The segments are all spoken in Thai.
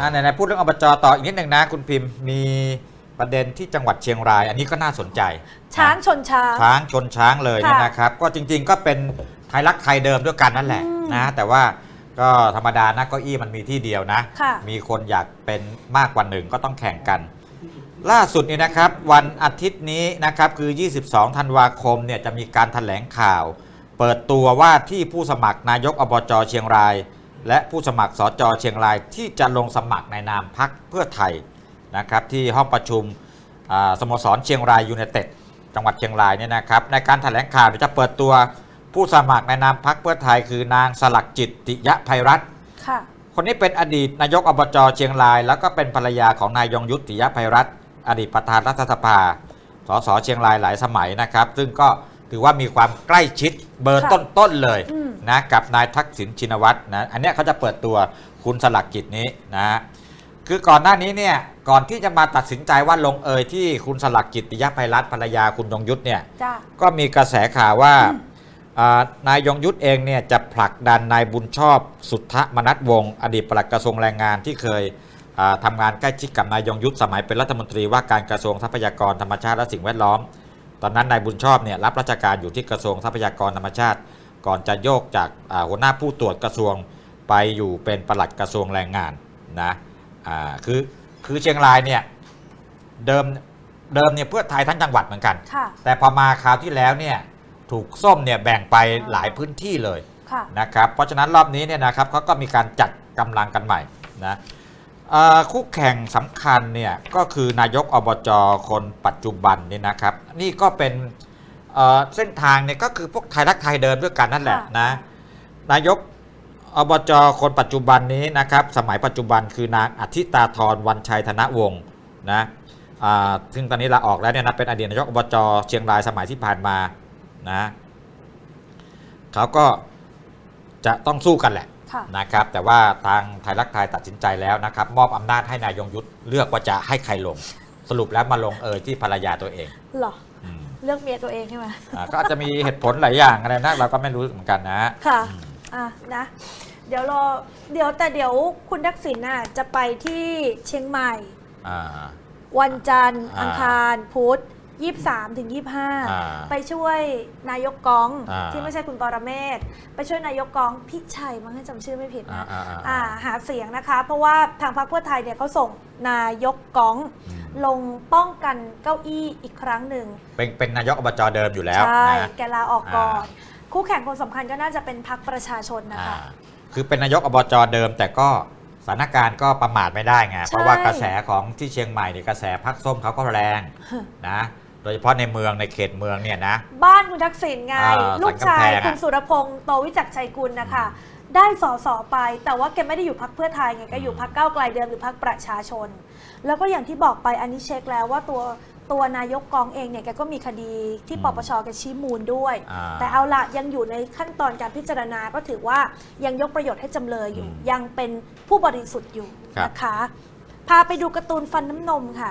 อ่าไหนๆพูดเรื่องอบจต่ออีกนิดหนึ่งนะ คุณพิมพ์มีประเด็นที่จังหวัดเชียงราย อันนี้ก็น่าสนใจช้างชนช้าง ช้างชนช้างเลยเนี่ยค่ะนะครับ ก็จริง ๆ ก็เป็นไทยรักไทยเดิมด้วยกันนั่นแหละอืมนะแต่ว่าก็ธรรมดานะเก้าอี้มันมีที่เดียวนะค่ะมีคนอยากเป็นมากกว่าหนึ่งก็ต้องแข่งกัน ล่าสุดนี่นะครับ วันอาทิตย์นี้นะครับคือ 22 ธันวาคมเนี่ยจะมีการถแถลงข่าว เปิดตัวว่าที่ผู้สมัครนายกอบจเชียงราย และผู้สมัครสจเชียงรายที่จะลงสมัครในนามพักเพื่อไทยนะครับที่ห้องประชุมอ่าสโมสรเชียงรายยูไนเต็ดจังหวัดเชียงรายเนี่ยนะครับในการถแถลงข่าวเดี๋ยวจะเปิดตัวผู้สมัครในนามพักเพื่อไทย คือนางสลักจิตติยะภัยรัตน์ค่ะคนนี้เป็นอดีตนายกอบจเชียงราย แล้วก็เป็นภรรยาของนายยงยุทธติยภัยรัตน์อดีตประธานรัฐสภาสสเชียงรายหลายสมัยนะครับ ซึ่งก็ ถือว่ามีความใกล้ชิดเบอร์ค่ะต้นๆเลยอืม นะกับนายทักษิณชินวัตรนะอันเนี้ยเขาจะเปิดตัวคุณสลักจิตนี้นะคือก่อนหน้านี้เนี่ยก่อนที่จะมาตัดสินใจว่าลงเอยที่คุณสลักจิตติยภัยรัตน์ภรรยาคุณยงยุทธเนี่ย จ้า ก็มีกระแสข่าวว่าอ่านายยงยุทธเองเนี่ยจะผลักดันนายบุญชอบสุทธมนัทวงศ์อดีตปลัดกระทรวงแรงงานที่เคยอ่าทำงานใกล้ชิดกับนายยงยุทธสมัยเป็นรัฐมนตรีว่าการกระทรวงทรัพยากรธรรมชาติและสิ่งแวดล้อม ตอนนั้นนายบุญชอบเนี่ยรับราชการอยู่ที่กระทรวงทรัพยากรธรรมชาติ ก่อนจะโยกจากอ่าหัวหน้าผู้ตรวจกระทรวงไปอยู่เป็นปลัดกระทรวงแรงงานนะอ่าคือคือเชียงรายเนี่ยเดิมเดิมเนี่ยเพื่อไทยทั้งจังหวัดเหมือนกันค่ะแต่พอมาคราวที่แล้วเนี่ยถูกส้มเนี่ยแบ่งไปหลายพื้นที่เลยค่ะนะครับเพราะฉะนั้นรอบนี้เนี่ยนะครับเขาก็มีการจัดกำลังกันใหม่นะเอ่อ คู่แข่งสำคัญเนี่ยก็คือนายกอบจคนปัจจุบันนี่นะครับ นี่ก็เป็นเอ่อเส้นทางเนี่ยก็คือพวกไทยรักไทยเดิมด้วยกันนั่นแหละค่ะนะนายกอบจคนปัจจุบันนี้นะครับ สมัยปัจจุบันคือนางอธิตาธรวันชัยธนวงศ์นะอ่าซึ่งตอนนี้ลาออกแล้วเนี่ยนะเป็นอดีตนายกอบจเชียงรายสมัยที่ผ่านมานะเขาก็จะต้องสู้กันแหละค่ะ นะครับแต่ว่าทางไทยรักไทยตัดสินใจแล้วนะครับมอบอำนาจให้นายยงยุทธเลือกว่าจะให้ใครลง สรุปแล้วมาลงเอยที่ภรรยาตัวเองเหรออืมเลือกเมียตัวเองใช่ไหมอ่าก็อาจจะมีเหตุผลหลายอย่างอะไรนะเราก็ไม่รู้เหมือนกันนะ ค่ะอะนะ เดี๋ยวรอเดี๋ยวแต่เดี๋ยวคุณทักษิณน่ะจะไปที่เชียงใหม่อ่าวันจันทร์อ่าอังคารพุธ 23ถึงอ่า25ไปช่วยนายกกองอ่าที่ไม่ใช่คุณปรเมศไปช่วยนายกกองพิชัยมั้งให้จำชื่อไม่ผิดอ่านะอ่าอ่าอ่าหาเสียงนะคะ เพราะว่าทางพรรคเพื่อไทยเนี่ยเขาส่งนายกกองอืมลงป้องกันเก้าอี้อีกครั้งหนึ่ง เป็นเป็นนายกอบจเดิมอยู่แล้วใช่นะแกลาออกก่อนอ่าคู่แข่งคนสำคัญก็น่าจะเป็นพรรคประชาชนนะคะอ่าคือเป็นนายกอบจเดิมแต่ก็สถานการณ์ก็ประมาทไม่ได้ไงใช่เพราะว่ากระแสของที่เชียงใหม่เนี่ยกระแสพักส้มเขาก็แรงนะ โดยเฉพาะในเมืองในเขตเมืองเนี่ยนะ บ้านคุณทักษิณไง อ่าลูกชายสันกำแพงอะ คุณสุรพงษ์โตวิจักรชัยกุลนะคะได้สอสอไป แต่ว่าแกไม่ได้อยู่พักเพื่อไทยไงแกอยู่พักก้าวไกลเดิมหรือพักประชาชน แล้วก็อย่างที่บอกไปอันนี้เช็คแล้วว่าตัวตัวนายกกองเองเนี่ยแกก็มีคดีที่อืมปปชแกชี้มูลด้วย อ่า แต่เอาละยังอยู่ในขั้นตอนการพิจารณาก็ถือว่ายังยกประโยชน์ให้จำเลยอยู่ อืมยังเป็นผู้บริสุทธิ์อยู่ครับ นะคะ พาไปดูการ์ตูนฟันน้ำนมค่ะ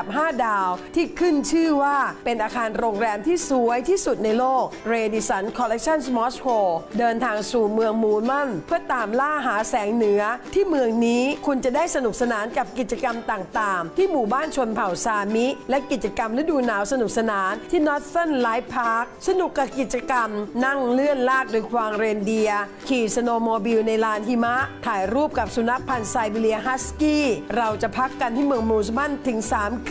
บ5 ดาว ที่ขึ้นชื่อว่าเป็นอาคารโรงแรมที่สวยที่สุดในโลก r a d i s o n Collection Moscow เดินทางสู่เมืองมูลมัน เพื่อตามล่าหาแสงเหนือ ที่เมืองนี้คุณจะได้สนุกสนานกับกิจกรรมต่างๆ ที่หมู่บ้านชนเผ่าซามิ และกิจกรรมฤดูหนาวสนุกสนานที่ Northern Light Park สนุกกับกิจกรรม นั่งเลื่อนลากโดยควางเรนเดีย ขี่สโนโมบิลในลานหิมะ ถ่ายรูปกับสุนัขพันธุ์ไซบีเรียฮัสกี้ เราจะพักกันที่เมืองมูสมันถึง 3 คื